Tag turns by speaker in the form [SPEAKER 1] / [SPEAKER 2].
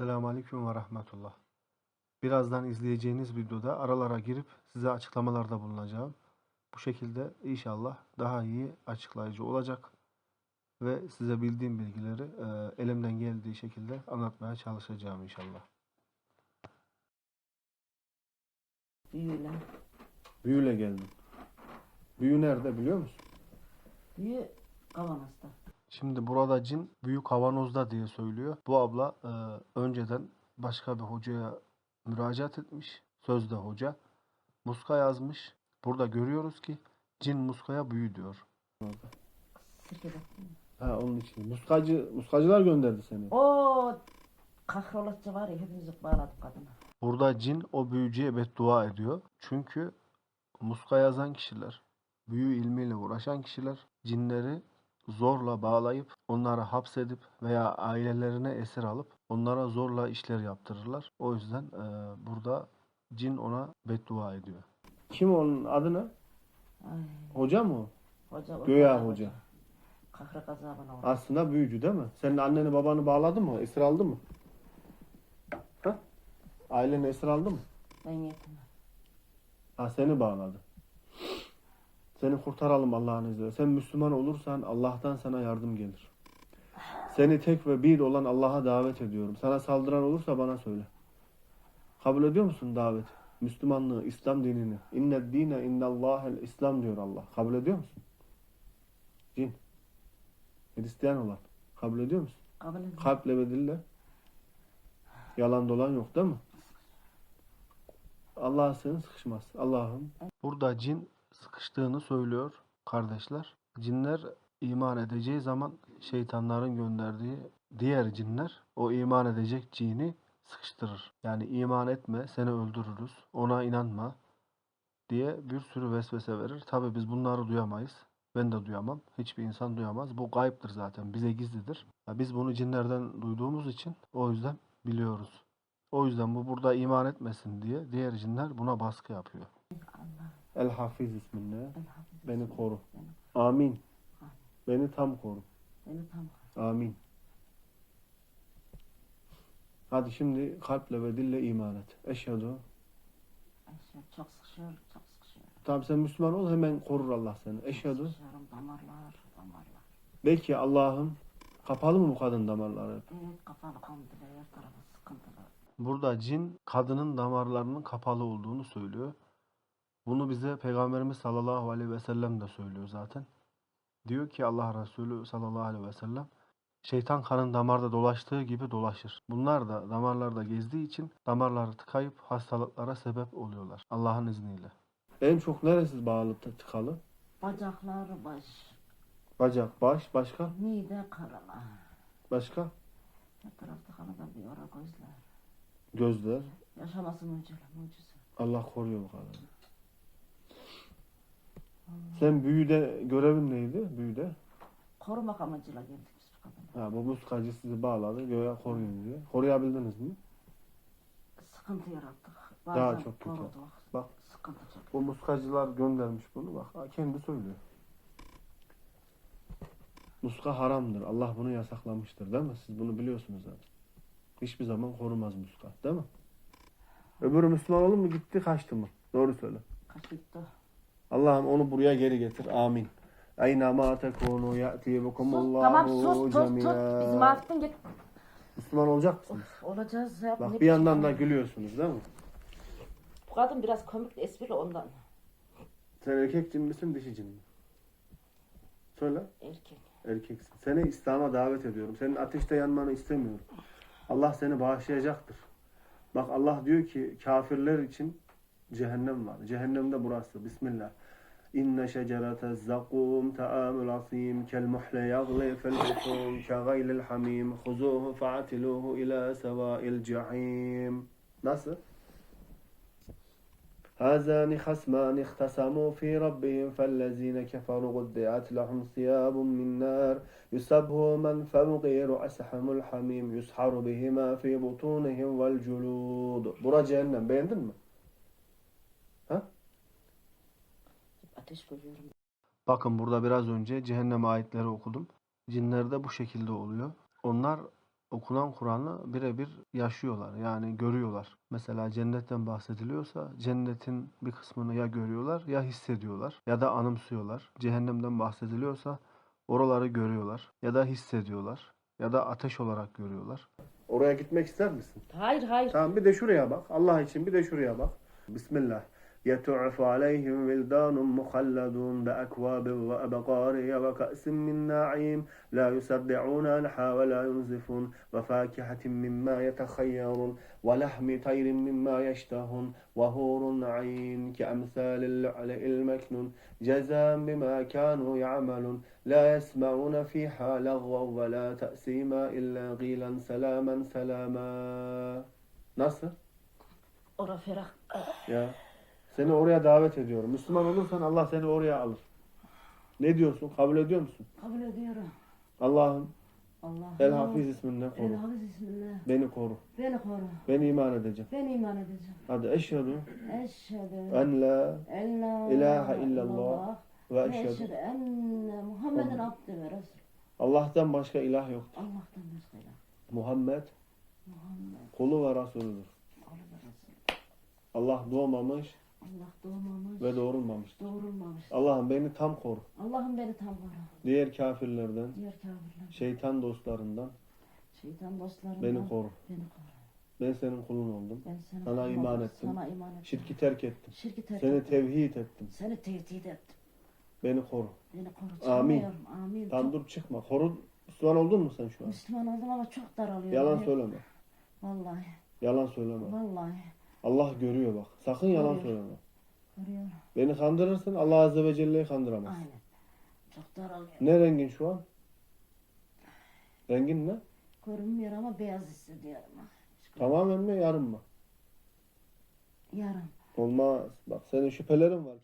[SPEAKER 1] Selamünaleyküm ve rahmetullah. Birazdan izleyeceğiniz videoda aralara girip size açıklamalarda bulunacağım. Bu şekilde inşallah daha iyi açıklayıcı olacak ve size bildiğim bilgileri e, elimden geldiği şekilde anlatmaya çalışacağım inşallah.
[SPEAKER 2] Büyüyle.
[SPEAKER 1] Büyüyle geldim. Büyü nerede biliyor musun?
[SPEAKER 2] Büyü kavanozda.
[SPEAKER 1] Şimdi burada cin büyük kavanozda diye söylüyor. Bu abla e, önceden başka bir hocaya müracaat etmiş. Sözde hoca. Muska yazmış. Burada görüyoruz ki cin muskaya büyü diyor. Ha onun için. Muskacı, muskacılar gönderdi seni.
[SPEAKER 2] O kahrolatçı var ya hepimizi bağladık kadına.
[SPEAKER 1] Burada cin o büyücüye beddua ediyor. Çünkü muska yazan kişiler, büyü ilmiyle uğraşan kişiler cinleri zorla bağlayıp onları hapsedip veya ailelerine esir alıp onlara zorla işler yaptırırlar. O yüzden e, burada cin ona beddua ediyor. Kim onun adı ne?
[SPEAKER 2] Ay,
[SPEAKER 1] Hoca mı o?
[SPEAKER 2] hoca,
[SPEAKER 1] Göya
[SPEAKER 2] kadar
[SPEAKER 1] hoca.
[SPEAKER 2] Kahre gazabına oldu.
[SPEAKER 1] Aslında büyücü değil mi? Senin anneni babanı bağladı mı? Esir aldı mı? Ha? Aileni esir aldı mı?
[SPEAKER 2] Ben yetim.
[SPEAKER 1] Ha seni bağladı. Seni kurtaralım Allah'ın izniyle. Sen Müslüman olursan Allah'tan sana yardım gelir. Seni tek ve bir olan Allah'a davet ediyorum. Sana saldıran olursa bana söyle. Kabul ediyor musun davet? Müslümanlığı, İslam dinini. İnne dine innallâhel İslam diyor Allah. Kabul ediyor musun? Cin. Hristiyan olan. Kabul ediyor musun?
[SPEAKER 2] Kabul edin.
[SPEAKER 1] Kalple ve dille. Yalan dolan yok değil mi? Allah'a sığın sıkışmaz. Allah'ım. Burada cin sıkıştığını söylüyor kardeşler. Cinler iman edeceği zaman şeytanların gönderdiği diğer cinler o iman edecek cini sıkıştırır. Yani iman etme seni öldürürüz. Ona inanma diye bir sürü vesvese verir. Tabi biz bunları duyamayız. Ben de duyamam. Hiçbir insan duyamaz. Bu gayiptir zaten. Bize gizlidir. Ya Biz bunu cinlerden duyduğumuz için o yüzden biliyoruz. O yüzden bu burada iman etmesin diye diğer cinler buna baskı yapıyor. El Hafiz isminle
[SPEAKER 2] Elhamdülillah.
[SPEAKER 1] beni koru.
[SPEAKER 2] Beni,
[SPEAKER 1] Amin. Beni tam koru.
[SPEAKER 2] beni tam
[SPEAKER 1] Amin. Hadi şimdi kalple ve dille iman et. Eşhedü.
[SPEAKER 2] Eşya çok sıkışıyor, çok sıkışıyor.
[SPEAKER 1] Tabi sen Müslüman ol hemen korur Allah seni. Eşhedü.
[SPEAKER 2] Sıkışıyorum damarlar, damarlar.
[SPEAKER 1] Belki Allah'ım kapalı mı bu kadın damarları?
[SPEAKER 2] Evet kapalı komple her tarafı sıkıntılı.
[SPEAKER 1] Burada cin kadının damarlarının kapalı olduğunu söylüyor. Bunu bize Peygamberimiz sallallahu aleyhi ve sellem de söylüyor zaten. Diyor ki Allah Resulü sallallahu aleyhi ve sellem şeytan kanın damarda dolaştığı gibi dolaşır. Bunlar da damarlarda gezdiği için damarları tıkayıp hastalıklara sebep oluyorlar. Allah'ın izniyle. En çok neresi bağlı tıkalı?
[SPEAKER 2] Bacaklar, baş,
[SPEAKER 1] Bacak, baş, başka?
[SPEAKER 2] mide, karala.
[SPEAKER 1] Başka?
[SPEAKER 2] Her tarafta kanada bir ara gözler.
[SPEAKER 1] Gözler.
[SPEAKER 2] Yaşaması mucize, mucize.
[SPEAKER 1] Allah koruyor bu kadını. Sen büyüde görevin neydi? Büyüde.
[SPEAKER 2] Korumak amacıyla geldik biz bu kadına.
[SPEAKER 1] Ha, bu muskacı sizi bağladı. Göğe koruyun diye. Koruyabildiniz mi?
[SPEAKER 2] Sıkıntı yarattık.
[SPEAKER 1] Daha
[SPEAKER 2] Bazen
[SPEAKER 1] çok kötü.
[SPEAKER 2] koruduk.
[SPEAKER 1] Bak.
[SPEAKER 2] Sıkıntı çok.
[SPEAKER 1] Bu muskacılar göndermiş bunu. Bak ha, kendi söylüyor. Muska haramdır. Allah bunu yasaklamıştır değil mi? Siz bunu biliyorsunuz zaten. Hiçbir zaman korumaz muska. Değil mi? Öbürü Müslüman olur mu? Gitti kaçtı mı? Doğru söyle.
[SPEAKER 2] Kaç gitti.
[SPEAKER 1] Allah'ım onu buraya geri getir. Amin. Ayna ma tekunu ya'ti bikumullahu
[SPEAKER 2] tamam sus sus.
[SPEAKER 1] cemiya.
[SPEAKER 2] Bizim Afettin git.
[SPEAKER 1] Müslüman olacak mısınız?
[SPEAKER 2] Olacağız ya.
[SPEAKER 1] Bak bir yandan da gülüyorsunuz değil mi?
[SPEAKER 2] Bu kadın biraz komik espri ondan.
[SPEAKER 1] Sen erkek cin misin dişi cin mi? Söyle.
[SPEAKER 2] Erkek.
[SPEAKER 1] Erkeksin. Seni İslam'a davet ediyorum. Senin ateşte yanmanı istemiyorum. Allah seni bağışlayacaktır. Bak Allah diyor ki kafirler için cehennem var. Cehennemde burası. Bismillah. إن شجرة الزقوم تآم العصيم كالمحل يغلي في الحكوم كغيل الحميم خذوه فاعتلوه إلى سواء الجحيم. نصر هذان خصمان اختصموا في ربهم فالذين كفروا غدعت لهم ثياب من نار. يصبه من فوقه رؤسهم الحميم يسحر بهما في بطونهم والجلود. برجعنا بين beğendin?
[SPEAKER 2] Ateş görüyorum.
[SPEAKER 1] Bakın burada biraz önce cehennem ayetleri okudum. Cinler de bu şekilde oluyor. Onlar okunan Kur'an'ı birebir yaşıyorlar. Yani görüyorlar. Mesela cennetten bahsediliyorsa cennetin bir kısmını ya görüyorlar ya hissediyorlar ya da anımsıyorlar. Cehennemden bahsediliyorsa oraları görüyorlar ya da hissediyorlar ya da ateş olarak görüyorlar. Oraya gitmek ister misin?
[SPEAKER 2] Hayır hayır.
[SPEAKER 1] Tamam bir de şuraya bak. Allah için bir de şuraya bak. Bismillah. يَتُعْفُ عَلَيْهِمْ وِلْدَانٌ مُخَلَّدُونَ بِأَكْوَابٍ وَأَبْقَارٍ وَكَأْسٍ مِّن نَّعِيمٍ. لَا يُصَدِّعُونَ عَنْهَا وَلَا يُنزِفُونَ. وَفَاكِهَةٍ مِّمَّا يَتَخَيَّرُونَ. وَلَحْمِ طَيْرٍ مِّمَّا يَشْتَهُونَ. وَحُورٌ عَيْنٌ كَأَمْثَالِ اللُّؤْلُؤِ الْمَكْنُونِ. جَزَاءً بِمَا كَانُوا يَعْمَلُونَ. لَا يَسْمَعُونَ فِيهَا لَغْوًا وَلَا تَأْثِيمًا إِلَّا قِيلًا سَلَامًا سَلَامًا. Nasıl?
[SPEAKER 2] Ora ferah.
[SPEAKER 1] Ya seni oraya davet ediyorum. Müslüman olursan Allah seni oraya alır. Ne diyorsun? Kabul ediyor musun?
[SPEAKER 2] Kabul ediyorum.
[SPEAKER 1] Allah'ım
[SPEAKER 2] Allah.
[SPEAKER 1] El Hafiz isminle
[SPEAKER 2] El
[SPEAKER 1] koru.
[SPEAKER 2] Hafiz isminle.
[SPEAKER 1] Beni koru.
[SPEAKER 2] Beni koru.
[SPEAKER 1] Ben iman edeceğim.
[SPEAKER 2] Ben iman edeceğim.
[SPEAKER 1] Hadi eşhedü
[SPEAKER 2] Eşhedü
[SPEAKER 1] en la
[SPEAKER 2] en la
[SPEAKER 1] ilahe illallah ve eşhedü
[SPEAKER 2] enne Muhammeden abdü ve resul.
[SPEAKER 1] Allah'tan başka ilah yok.
[SPEAKER 2] Allah'tan başka ilah.
[SPEAKER 1] Muhammed
[SPEAKER 2] Muhammed
[SPEAKER 1] kulu ve Resulüdür.
[SPEAKER 2] kulu ve resul.
[SPEAKER 1] Allah doğmamış
[SPEAKER 2] Allah doğmamış.
[SPEAKER 1] ve doğrulmamış.
[SPEAKER 2] Doğrulmamış.
[SPEAKER 1] Allah'ım beni tam koru.
[SPEAKER 2] Allah'ım beni tam koru.
[SPEAKER 1] Diğer kafirlerden,
[SPEAKER 2] Diğer kafirler.
[SPEAKER 1] şeytan dostlarından
[SPEAKER 2] Şeytan dostlarından.
[SPEAKER 1] beni koru.
[SPEAKER 2] Beni koru.
[SPEAKER 1] Ben senin kulun oldum.
[SPEAKER 2] Ben sana,
[SPEAKER 1] Sana
[SPEAKER 2] kulum
[SPEAKER 1] iman
[SPEAKER 2] oldum.
[SPEAKER 1] ettim.
[SPEAKER 2] Sana iman ettim.
[SPEAKER 1] Şirki terk ettim.
[SPEAKER 2] Şirki terk
[SPEAKER 1] Seni
[SPEAKER 2] ettim.
[SPEAKER 1] tevhid ettim.
[SPEAKER 2] Seni tehdit ettim.
[SPEAKER 1] Beni koru.
[SPEAKER 2] Beni koru.
[SPEAKER 1] Amin.
[SPEAKER 2] Amin.
[SPEAKER 1] Tam dur çıkma. Koru. Müslüman oldun mu sen şu an?
[SPEAKER 2] Müslüman oldum ama çok daralıyorum.
[SPEAKER 1] Yalan söyleme.
[SPEAKER 2] Vallahi.
[SPEAKER 1] Yalan söyleme.
[SPEAKER 2] Vallahi.
[SPEAKER 1] Allah görüyor bak. Sakın yalan
[SPEAKER 2] Görüyor.
[SPEAKER 1] söyleme.
[SPEAKER 2] Görüyorum.
[SPEAKER 1] Beni kandırırsın Allah Azze ve Celle'yi kandıramaz.
[SPEAKER 2] Aynen. Çok daralıyorum.
[SPEAKER 1] Ne rengin şu an? Rengin ne?
[SPEAKER 2] Görünmüyor ama beyaz hissediyorum.
[SPEAKER 1] Tamamen mi yarım mı?
[SPEAKER 2] Yarım.
[SPEAKER 1] Olmaz. Bak senin şüphelerin var.